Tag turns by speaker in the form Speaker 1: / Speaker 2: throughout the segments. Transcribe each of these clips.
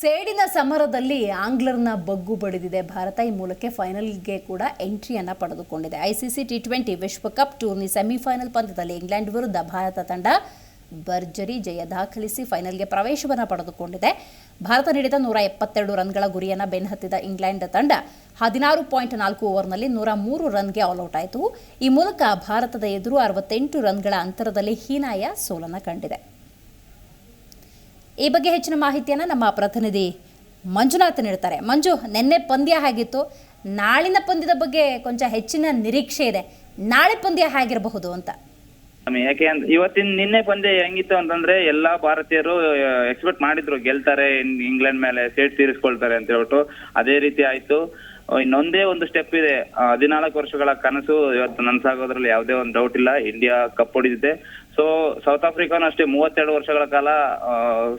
Speaker 1: ಸೇಡಿನ ಸಮರದಲ್ಲಿ ಆಂಗ್ಲರ್ನ ಬಗ್ಗು ಬಡಿದಿದೆ. ಭಾರತ ಈ ಮೂಲಕ್ಕೆ ಫೈನಲ್ಗೆ ಕೂಡ ಎಂಟ್ರಿಯನ್ನು ಪಡೆದುಕೊಂಡಿದೆ. ಐಸಿಸಿ ಟಿ ಟ್ವೆಂಟಿ ವಿಶ್ವಕಪ್ ಟೂರ್ನಿ ಸೆಮಿಫೈನಲ್ ಪಂದ್ಯದಲ್ಲಿ ಇಂಗ್ಲೆಂಡ್ ವಿರುದ್ಧ ಭಾರತ ತಂಡ ಭರ್ಜರಿ ಜಯ ದಾಖಲಿಸಿ ಫೈನಲ್ಗೆ ಪ್ರವೇಶವನ್ನು ಪಡೆದುಕೊಂಡಿದೆ. ಭಾರತ ನೀಡಿದ ನೂರ ಎಪ್ಪತ್ತೆರಡು ರನ್ಗಳ ಗುರಿಯನ್ನು ಬೆನ್ನಹತ್ತಿದ ಇಂಗ್ಲೆಂಡ್ ತಂಡ ಹದಿನಾರು ಪಾಯಿಂಟ್ ನಾಲ್ಕು ಓವರ್ನಲ್ಲಿ ನೂರ ಮೂರು ರನ್ಗೆ ಆಲ್ಔಟ್ ಆಯಿತು. ಈ ಮೂಲಕ ಭಾರತದ ಎದುರು ಅರವತ್ತೆಂಟು ರನ್ಗಳ ಅಂತರದಲ್ಲಿ ಹೀನಾಯ ಸೋಲನ್ನು ಕಂಡಿದೆ. ಈ ಬಗ್ಗೆ ಹೆಚ್ಚಿನ ಮಾಹಿತಿಯನ್ನು ನಮ್ಮ ಪ್ರತಿನಿಧಿ ಮಂಜುನಾಥ್ ನೀಡ್ತಾರೆ. ಮಂಜು, ನಿನ್ನೆ ಪಂದ್ಯ ಆಗಿತ್ತು ನಾಳಿನ ಪಂದ್ಯದ ಬಗ್ಗೆ ಕೊಂಚ ಹೆಚ್ಚಿನ ನಿರೀಕ್ಷೆ ಇದೆ. ನಾಳೆ ಪಂದ್ಯ ಆಗಿರಬಹುದು ಅಂತ.
Speaker 2: ಯಾಕೆ ಅಂದ್ರೆ ಇವತ್ತಿನ ನಿನ್ನೆ ಪಂದ್ಯ ಹೆಂಗಿತ್ತು ಅಂತಂದ್ರೆ ಎಲ್ಲಾ ಭಾರತೀಯರು ಎಕ್ಸ್ಪೆಕ್ಟ್ ಮಾಡಿದ್ರು. ಗೆಲ್ತಾರೆ ಇಂಗ್ಲೆಂಡ್ ಮೇಲೆ ಸೇಟ್ ತೀರಿಸ್ಕೊಳ್ತಾರೆ ಅಂತ ಹೇಳ್ಬಿಟ್ಟು. ಅದೇ ರೀತಿ ಆಯ್ತು. ಇನ್ನೊಂದೇ ಒಂದು ಸ್ಟೆಪ್ ಇದೆ. ಹದಿನಾಲ್ಕು ವರ್ಷಗಳ ಕನಸು, ಇವತ್ತು ನನ್ಸಾಗೋದ್ರಲ್ಲಿ ಯಾವುದೇ ಒಂದು ಡೌಟ್ ಇಲ್ಲ. ಇಂಡಿಯಾ ಕಪ್ ಹೊಡಿದಿದೆ ಸೊ ಸೌತ್ ಆಫ್ರಿಕಾನು ಅಷ್ಟೇ ಮೂವತ್ತೆರಡು ವರ್ಷಗಳ ಕಾಲ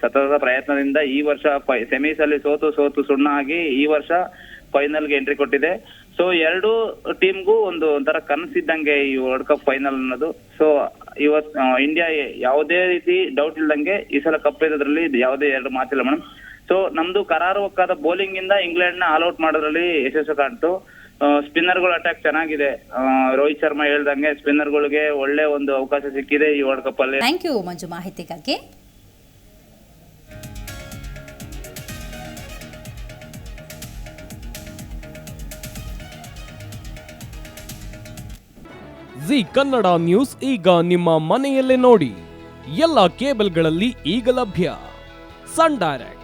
Speaker 2: ಸತತ ಪ್ರಯತ್ನದಿಂದ ಈ ವರ್ಷ ಸೆಮೀಸ್ ಅಲ್ಲಿ ಸೋತು ಸೋತು ಸುಣ್ಣ ಆಗಿ ಈ ವರ್ಷ ಫೈನಲ್ಗೆ ಎಂಟ್ರಿ ಕೊಟ್ಟಿದೆ. ಸೊ ಎರಡು ಟೀಮ್ಗೂ ಒಂದು ಒಂಥರ ಕನಸಿದ್ದಂಗೆ ಈ ವರ್ಲ್ಡ್ ಕಪ್ ಫೈನಲ್ ಅನ್ನೋದು. ಸೊ ಇವತ್ ಇಂಡಿಯಾ ಯಾವುದೇ ರೀತಿ ಡೌಟ್ ಇಲ್ದಂಗೆ ಈ ಸಲ ಕಪ್ ಇರೋದ್ರಲ್ಲಿ ಯಾವುದೇ ಎರಡು ಮಾತಿಲ್ಲ ಮೇಡಮ್ ಸೊ ನಮ್ದು ಕರಾರುವಕ್ಕಾದ ಬೌಲಿಂಗ್ ಇಂದ ಇಂಗ್ಲೆಂಡ್ನ ಆಲ್ಔಟ್ ಮಾಡೋದ್ರಲ್ಲಿ ಯಶಸ್ಸು ಕಾಣ್ತು. ಸ್ಪಿನ್ನರ್ಗಳ ಅಟ್ಯಾಕ್ ಚೆನ್ನಾಗಿದೆ. ರೋಹಿತ್ ಶರ್ಮಾ ಹೇಳ್ದಂಗೆ ಸ್ಪಿನ್ನರ್ಗಳಿಗೆ ಒಳ್ಳೆ ಒಂದು ಅವಕಾಶ ಸಿಕ್ಕಿದೆ ಈ ವರ್ಲ್ಡ್ ಕಪ್ ಅಲ್ಲಿ.
Speaker 1: ಥ್ಯಾಂಕ್ ಯು ಮಂಜು ಮಾಹಿತಿಗಾಗಿ.
Speaker 3: ಜಿ ಕನ್ನಡ ನ್ಯೂಸ್ ಈಗ ನಿಮ್ಮ ಮನೆಯಲ್ಲೇ ನೋಡಿ. ಎಲ್ಲ ಕೇಬಲ್ಗಳಲ್ಲಿ ಈಗ ಲಭ್ಯ. ಸನ್ ಡೈರೆಕ್ಟ್